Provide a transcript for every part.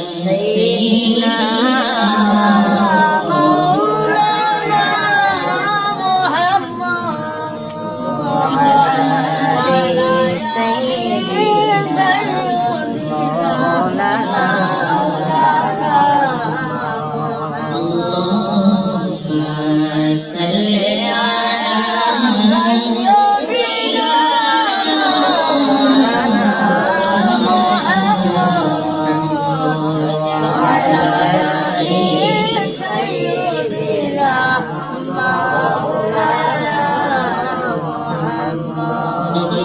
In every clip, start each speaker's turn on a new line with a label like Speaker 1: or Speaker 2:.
Speaker 1: سيدنا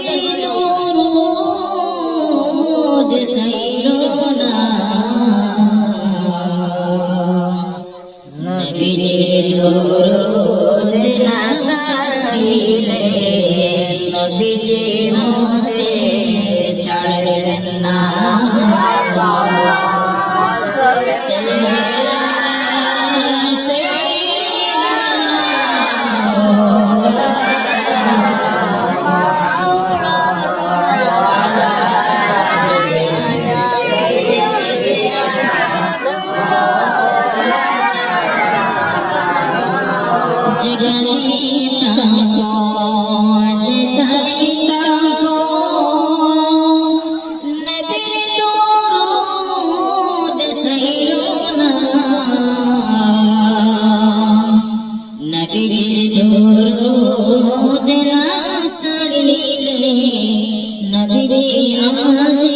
Speaker 1: যায় আল্লাহুম্মা সাল্লি আলা সাইয়্যিদিনা মুহাম্মাদ